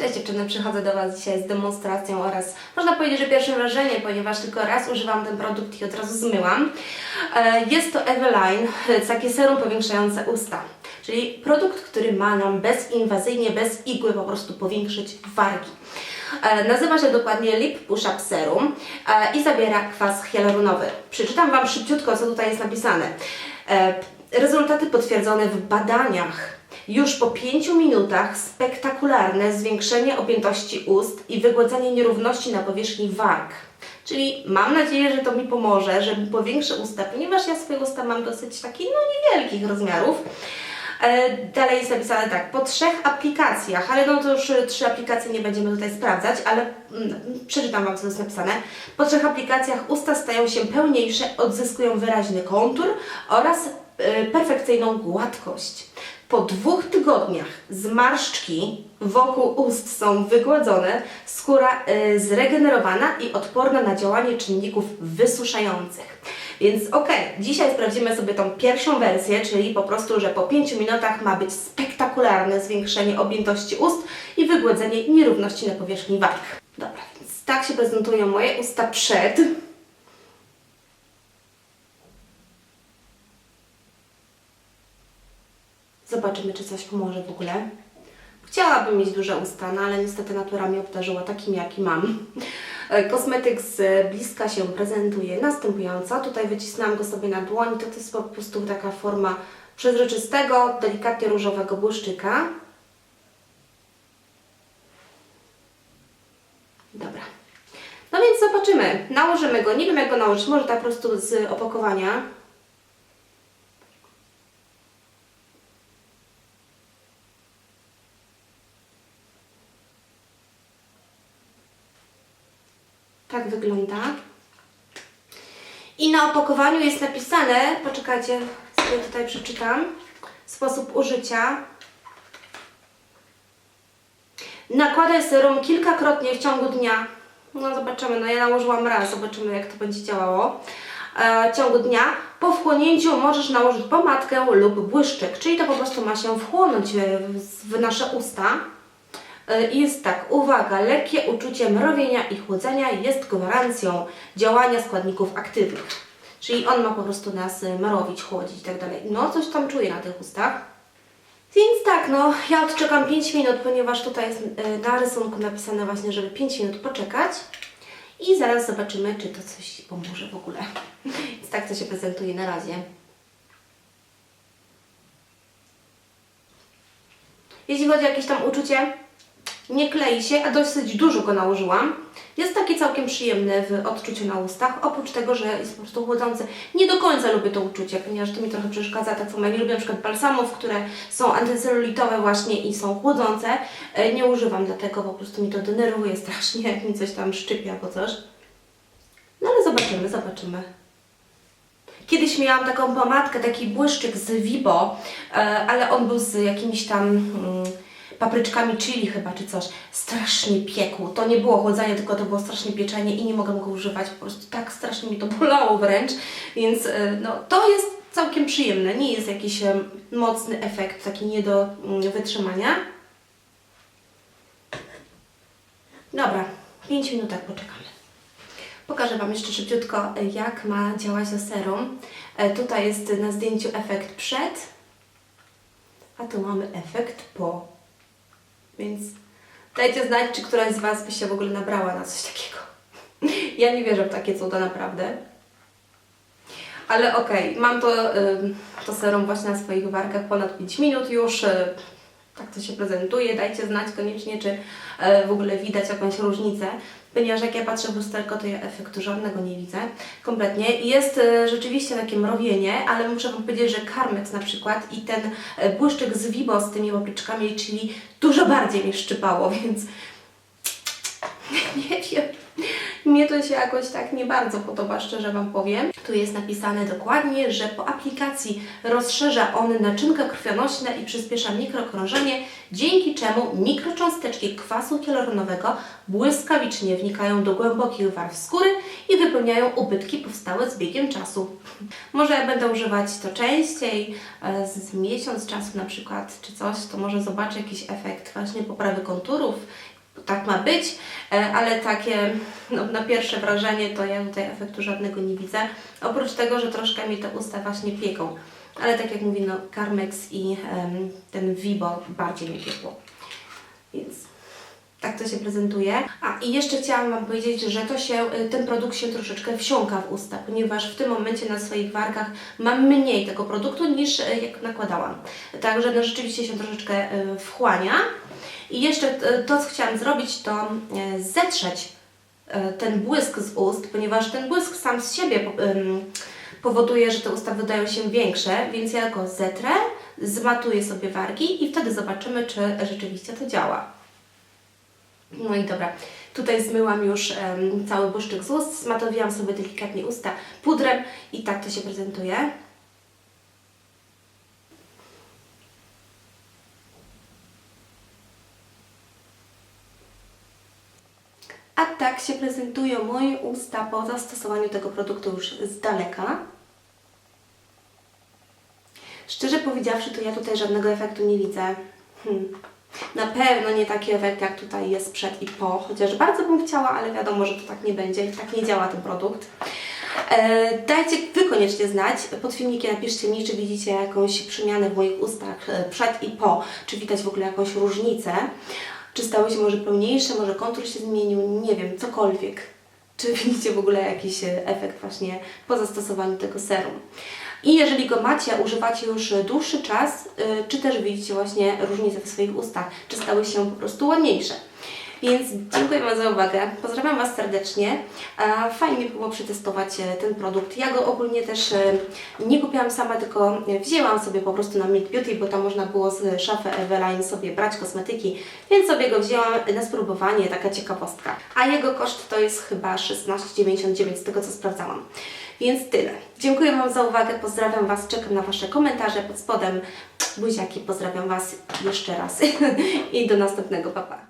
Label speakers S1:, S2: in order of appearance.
S1: Cześć dziewczyny, przychodzę do Was dzisiaj z demonstracją oraz można powiedzieć, że pierwsze wrażenie, ponieważ tylko raz używam ten produkt i od razu zmyłam. E, Jest to Eveline, e, takie serum powiększające usta. Czyli produkt, który ma nam bezinwazyjnie, bez igły po prostu powiększyć wargi. E, Nazywa się dokładnie Lip Push Up Serum i zawiera kwas hialuronowy. Przeczytam Wam szybciutko, co tutaj jest napisane. Rezultaty potwierdzone w badaniach. Już po 5 minutach spektakularne zwiększenie objętości ust i wygładzenie nierówności na powierzchni warg. Czyli mam nadzieję, że to mi pomoże, że powiększę usta, ponieważ ja swoje usta mam dosyć takich, no niewielkich rozmiarów. E, Dalej jest napisane tak, po trzech aplikacjach, ale no to już e, trzy aplikacje nie będziemy tutaj sprawdzać, ale mm, przeczytam Wam, co jest napisane. Po trzech aplikacjach usta stają się pełniejsze, odzyskują wyraźny kontur oraz e, perfekcyjną gładkość. Po dwóch tygodniach zmarszczki wokół ust są wygładzone, skóra y, zregenerowana i odporna na działanie czynników wysuszających. Więc okej, dzisiaj sprawdzimy sobie tą pierwszą wersję, czyli po prostu, że po 5 minutach ma być spektakularne zwiększenie objętości ust i wygładzenie nierówności na powierzchni warg. Dobra, więc tak się prezentują moje usta przed. Zobaczymy, czy coś pomoże w ogóle. Chciałabym mieć duże usta, no ale niestety natura mi obdarzyła takim, jaki mam. E, Kosmetyk z bliska się prezentuje następująco. Tutaj wycisnęłam go sobie na dłoni. To, to jest po prostu taka forma przezroczystego, delikatnie różowego błyszczyka. Dobra. No więc zobaczymy. Nałożymy go. Nie wiem jak go nałożyć. Może tak po prostu z opakowania. Tak wygląda. I na opakowaniu jest napisane, poczekajcie, sobie tutaj przeczytam, sposób użycia. Nakładaj serum kilkakrotnie w ciągu dnia. No zobaczymy, no ja nałożyłam raz, zobaczymy jak to będzie działało. E, w ciągu dnia. Po wchłonięciu możesz nałożyć pomadkę lub błyszczyk, czyli to po prostu ma się wchłonąć e, w, w nasze usta. E, I Jest tak, uwaga, lekkie uczucie mrowienia i chłodzenia jest gwarancją działania składników aktywnych. Czyli on ma po prostu nas e, mrowić, chłodzić i tak dalej. No, coś tam czuję na tych ustach. Więc tak, no, ja odczekam 5 minut, ponieważ tutaj jest e, na rysunku napisane właśnie, żeby 5 minut poczekać. I zaraz zobaczymy, czy to coś pomoże w ogóle. Więc tak to się prezentuje na razie. Jeśli chodzi o jakieś tam uczucie, nie klei się, a dosyć dużo go nałożyłam. Jest taki całkiem przyjemny w odczuciu na ustach, oprócz tego, że jest po prostu chłodzący. Nie do końca lubię to uczucie, ponieważ to mi trochę przeszkadza, tak samo jak nie lubię na przykład balsamów, które są antycelulitowe właśnie i są chłodzące. E, Nie używam dlatego, po prostu mi to denerwuje strasznie, jak mi coś tam szczypie albo coś. No ale zobaczymy, zobaczymy. Kiedyś miałam taką pomadkę, taki błyszczyk z Vibo, e, ale on był z jakimiś tam mm, papryczkami chili chyba czy coś. Strasznie piekł. To nie było chłodzenie, tylko to było strasznie pieczenie i nie mogłam go używać. Po prostu tak strasznie mi to bolało wręcz. Więc e, no, to jest całkiem przyjemne. Nie jest jakiś mocny efekt, taki nie do mm, wytrzymania. Dobra, 5 minutach poczekamy. Pokażę Wam jeszcze szybciutko, e, jak ma działać to serum. E, Tutaj jest na zdjęciu efekt przed, a tu mamy efekt po. Więc dajcie znać, czy któraś z Was by się w ogóle nabrała na coś takiego. Ja nie wierzę w takie cuda naprawdę. Ale okej, mam to, ym, to serum właśnie na swoich wargach ponad 5 minut już. y, tak to się prezentuje. Dajcie znać koniecznie, czy e, w ogóle widać jakąś różnicę. Ponieważ jak ja patrzę w lusterko, to ja efektu żadnego nie widzę. Kompletnie. Jest e, rzeczywiście takie mrowienie, ale muszę Wam powiedzieć, że karmet na przykład i ten e, błyszczyk z Vibo z tymi papryczkami, czyli dużo bardziej mnie szczypało, więc nie wiem. Mnie to się jakoś tak nie bardzo podoba, szczerze Wam powiem. Tu jest napisane dokładnie, że po aplikacji rozszerza on naczynka krwionośne i przyspiesza mikrokrążenie, dzięki czemu mikrocząsteczki kwasu hialuronowego błyskawicznie wnikają do głębokich warstw skóry i wypełniają ubytki powstałe z biegiem czasu. Może będę używać to częściej, e, z miesiąc czasu na przykład, czy coś, to może zobaczę jakiś efekt właśnie poprawy konturów, tak ma być, e, ale takie no, na pierwsze wrażenie to ja tutaj efektu żadnego nie widzę. Oprócz tego, że troszkę mi te usta właśnie pieką. Ale tak jak mówi, no Carmex i em, ten Vibo bardziej mi piekło. Więc tak to się prezentuje. A i jeszcze chciałam Wam powiedzieć, że to się, y, ten produkt się troszeczkę wsiąka w usta, ponieważ w tym momencie na swoich warkach mam mniej tego produktu niż y, jak nakładałam. Także no, rzeczywiście się troszeczkę y, wchłania. I jeszcze to, co chciałam zrobić, to zetrzeć ten błysk z ust, ponieważ ten błysk sam z siebie powoduje, że te usta wydają się większe, więc ja go zetrę, zmatuję sobie wargi i wtedy zobaczymy, czy rzeczywiście to działa. No i dobra, tutaj zmyłam już em, cały błyszczyk z ust, zmatowiłam sobie delikatnie usta pudrem i tak to się prezentuje. A tak się prezentują moje usta po zastosowaniu tego produktu już z daleka. Szczerze powiedziawszy, to ja tutaj żadnego efektu nie widzę. Hmm. Na pewno nie taki efekt, jak tutaj jest przed i po, chociaż bardzo bym chciała, ale wiadomo, że to tak nie będzie i tak nie działa ten produkt. E, dajcie Wy koniecznie znać. Pod filmikiem napiszcie mi, czy widzicie jakąś przemianę w moich ustach e, przed i po, czy widać w ogóle jakąś różnicę, czy stały się może pełniejsze, może kontur się zmienił, nie wiem, cokolwiek. Czy widzicie w ogóle jakiś e, efekt właśnie po zastosowaniu tego serum. I jeżeli go macie, używacie już dłuższy czas, y, czy też widzicie właśnie różnicę w swoich ustach, czy stały się po prostu ładniejsze. Więc dziękuję Wam za uwagę. Pozdrawiam Was serdecznie. E, Fajnie było przetestować e, ten produkt. Ja go ogólnie też e, nie kupiłam sama, tylko wzięłam sobie po prostu na Milk Beauty, bo tam można było z szafy Eveline sobie brać kosmetyki, więc sobie go wzięłam na spróbowanie, taka ciekawostka. A jego koszt to jest chyba 16,99 z tego co sprawdzałam. Więc tyle. Dziękuję Wam za uwagę, pozdrawiam Was, czekam na Wasze komentarze pod spodem. Buziaki, pozdrawiam Was jeszcze raz i do następnego, papa. Pa.